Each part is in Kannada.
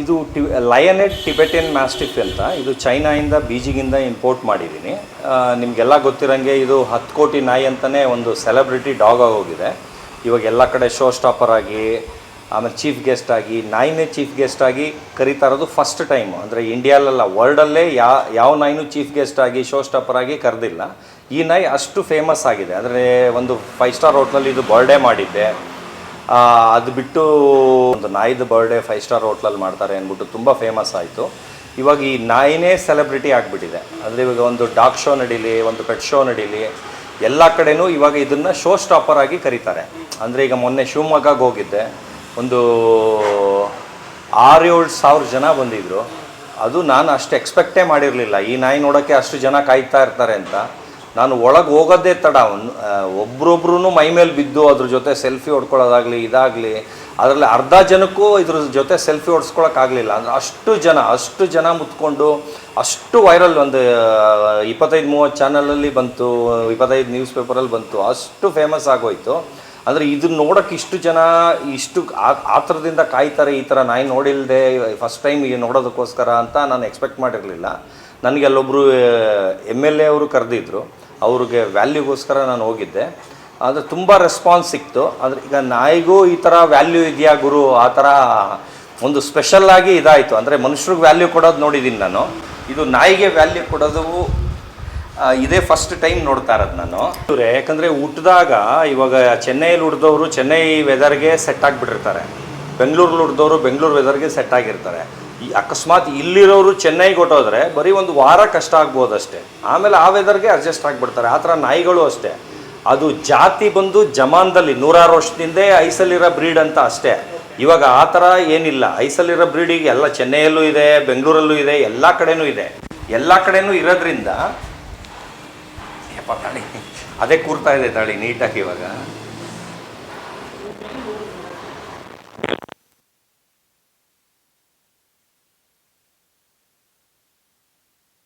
ಇದು ಟಿ ಲಯನೆಡ್ ಟಿಬೆಟಿಯನ್ ಮ್ಯಾಸ್ಟಿಫ್ ಅಂತ. ಇದು ಚೈನಾಯಿಂದ, ಬೀಜಿಗಿಂದ ಇಂಪೋರ್ಟ್ ಮಾಡಿದ್ದೀನಿ. ನಿಮಗೆಲ್ಲ ಗೊತ್ತಿರೋಂಗೆ ಇದು ಹತ್ತು ಕೋಟಿ ನಾಯಿ ಅಂತಲೇ ಒಂದು ಸೆಲೆಬ್ರಿಟಿ ಡಾಗ್ ಆಗೋಗಿದೆ ಇವಾಗ ಎಲ್ಲ ಕಡೆ ಶೋ ಸ್ಟಾಪರ್ ಆಗಿ, ಆಮೇಲೆ ಚೀಫ್ ಗೆಸ್ಟ್ ಆಗಿ, ನಾಯಿನೇ ಚೀಫ್ ಗೆಸ್ಟ್ ಆಗಿ ಕರೀತಾ ಇರೋದು ಫಸ್ಟ್ ಟೈಮ್ ಅಂದರೆ ಇಂಡಿಯಾಲಲ್ಲ ವರ್ಲ್ಡಲ್ಲೇ ಯಾ, ಯಾವ ನಾಯಿನೂ ಚೀಫ್ ಗೆಸ್ಟ್ ಆಗಿ ಶೋ ಸ್ಟಾಪರ್ ಆಗಿ ಕರೆದಿಲ್ಲ. ಈ ನಾಯಿ ಅಷ್ಟು ಫೇಮಸ್ ಆಗಿದೆ. ಅಂದರೆ ಒಂದು ಫೈವ್ ಸ್ಟಾರ್ ಹೋಟ್ಲಲ್ಲಿ ಇದು ಬರ್ಡೇ ಮಾಡಿದ್ದೆ. ಅದು ಬಿಟ್ಟು ಒಂದು ನಾಯಿದ ಬರ್ಡೇ ಫೈವ್ ಸ್ಟಾರ್ ಹೋಟ್ಲಲ್ಲಿ ಮಾಡ್ತಾರೆ ಅಂದ್ಬಿಟ್ಟು ತುಂಬ ಫೇಮಸ್ ಆಯಿತು. ಇವಾಗ ಈ ನಾಯಿನೇ ಸೆಲೆಬ್ರಿಟಿ ಆಗಿಬಿಟ್ಟಿದೆ. ಅಂದರೆ ಇವಾಗ ಒಂದು ಡಾಗ್ ಶೋ ನಡೀಲಿ, ಒಂದು ಪೆಟ್ ಶೋ ನಡೀಲಿ, ಎಲ್ಲ ಕಡೆನೂ ಇವಾಗ ಇದನ್ನು ಶೋ ಸ್ಟಾಪರ್ ಆಗಿ ಕರೀತಾರೆ. ಅಂದರೆ ಈಗ ಮೊನ್ನೆ ಶಿವಮೊಗ್ಗಗೆ ಹೋಗಿದ್ದೆ. ಒಂದು ಆರು ಏಳು ಸಾವಿರ ಜನ ಬಂದಿದ್ದರು ಅದು ನಾನು ಅಷ್ಟು ಎಕ್ಸ್ಪೆಕ್ಟೇ ಮಾಡಿರಲಿಲ್ಲ. ಈ ನಾಯಿ ನೋಡೋಕ್ಕೆ ಅಷ್ಟು ಜನ ಕಾಯ್ತಾ ಇರ್ತಾರೆ ಅಂತ. ನಾನು ಒಳಗೆ ಹೋಗೋದೇ ತಡ ಒಬ್ರೊಬ್ರು ಮೈ ಮೇಲೆ ಬಿದ್ದು ಅದ್ರ ಜೊತೆ ಸೆಲ್ಫಿ ಹೊಡ್ಕೊಳ್ಳೋದಾಗಲಿ, ಇದಾಗಲಿ, ಅದರಲ್ಲಿ ಅರ್ಧ ಜನಕ್ಕೂ ಇದ್ರ ಜೊತೆ ಸೆಲ್ಫಿ ಹೊಡ್ಸ್ಕೊಳಕ್ಕಾಗಲಿಲ್ಲ ಅಂದರೆ ಅಷ್ಟು ಜನ ಅಷ್ಟು ಜನ ಮುತ್ಕೊಂಡು, ಅಷ್ಟು ವೈರಲ್ ಒಂದು ಇಪ್ಪತ್ತೈದು ಮೂವತ್ತು ಚಾನಲಲ್ಲಿ ಬಂತು, ಇಪ್ಪತ್ತೈದು ನ್ಯೂಸ್ ಪೇಪರಲ್ಲಿ ಬಂತು, ಅಷ್ಟು ಫೇಮಸ್ ಆಗೋಯ್ತು. ಅಂದರೆ ಇದನ್ನ ನೋಡೋಕ್ಕೆ ಇಷ್ಟು ಜನ, ಇಷ್ಟು, ಆ- ಆತರದಿಂದ ಕಾಯ್ತಾರೆ, ಈ ಥರ ನಾಯಿ ನೋಡಿಲ್ಲದೆ ಫಸ್ಟ್ ಟೈಮ್ ಈಗ ನೋಡೋದಕ್ಕೋಸ್ಕರ ಅಂತ ನಾನು ಎಕ್ಸ್ಪೆಕ್ಟ್ ಮಾಡಿರಲಿಲ್ಲ. ನನಗೆ ಅಲ್ಲೊಬ್ಬರು ಎಂ ಎಲ್ ಎ ಅವರು ಕರೆದಿದ್ರು. ಅವ್ರಿಗೆ ವ್ಯಾಲ್ಯೂಗೋಸ್ಕರ ನಾನು ಹೋಗಿದ್ದೆ. ಆದರೆ ತುಂಬ ರೆಸ್ಪಾನ್ಸ್ ಸಿಕ್ತು. ಆದರೆ ಈಗ ನಾಯಿಗೂ ಈ ಥರ ವ್ಯಾಲ್ಯೂ ಇದೆಯಾ ಗುರು? ಆ ಥರ ಒಂದು ಸ್ಪೆಷಲ್ ಆಗಿ ಇದಾಯಿತು. ಅಂದರೆ ಮನುಷ್ಯರಿಗೆ ವ್ಯಾಲ್ಯೂ ಕೊಡೋದು ನೋಡಿದ್ದೀನಿ ನಾನು. ಇದು ನಾಯಿಗೆ ವ್ಯಾಲ್ಯೂ ಕೊಡೋದು ಇದೇ ಫಸ್ಟ್ ಟೈಮ್ ನೋಡ್ತಾ ಇರೋದು ನಾನು. ಇವ್ರೆ, ಯಾಕಂದರೆ ಹುಟ್ಟಿದಾಗ ಇವಾಗ ಚೆನ್ನೈಲಿ ಹುಡ್ದವರು ಚೆನ್ನೈ ವೆದರ್ಗೆ ಸೆಟ್ ಆಗಿಬಿಟ್ಟಿರ್ತಾರೆ. ಬೆಂಗಳೂರಲ್ಲಿ ಹುಟ್ಟಿದವರು ಬೆಂಗಳೂರು ವೆದರ್ಗೆ ಸೆಟ್ ಆಗಿರ್ತಾರೆ. ಈ ಅಕಸ್ಮಾತ್ ಇಲ್ಲಿರೋರು ಚೆನ್ನೈಗೆ ಹೊಟ್ಟೋದ್ರೆ ಬರೀ ಒಂದು ವಾರ ಕಷ್ಟ ಆಗ್ಬೋದು ಅಷ್ಟೇ ಆಮೇಲೆ ಆ ವೆದರ್ಗೆ ಅಡ್ಜಸ್ಟ್ ಆಗಿಬಿಡ್ತಾರೆ. ಆ ಥರ ನಾಯಿಗಳು ಅಷ್ಟೇ. ಅದು ಜಾತಿ ಬಂದು ಜಮಾನ್ದಲ್ಲಿ ನೂರಾರು ವರ್ಷದಿಂದೇ ಐಸಲ್ಲಿರೋ ಬ್ರೀಡ್ ಅಂತ ಅಷ್ಟೇ. ಇವಾಗ ಆ ಥರ ಏನಿಲ್ಲ. ಐಸಲ್ಲಿರೋ ಬ್ರೀಡಿಗೆ ಎಲ್ಲ ಚೆನ್ನೈಯಲ್ಲೂ ಇದೆ, ಬೆಂಗಳೂರಲ್ಲೂ ಇದೆ, ಎಲ್ಲ ಕಡೆನೂ ಇದೆ. ಎಲ್ಲ ಕಡೆನೂ ಇರೋದ್ರಿಂದ ಯಪ್ಪ ಅದೇ ಕೂರ್ತಾ ಇದೆ ತಾಳಿ ನೀಟಾಗಿ ಇವಾಗ.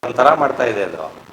ಒಂಥರ ಮಾಡ್ತಾ ಇದೆ ಅದು.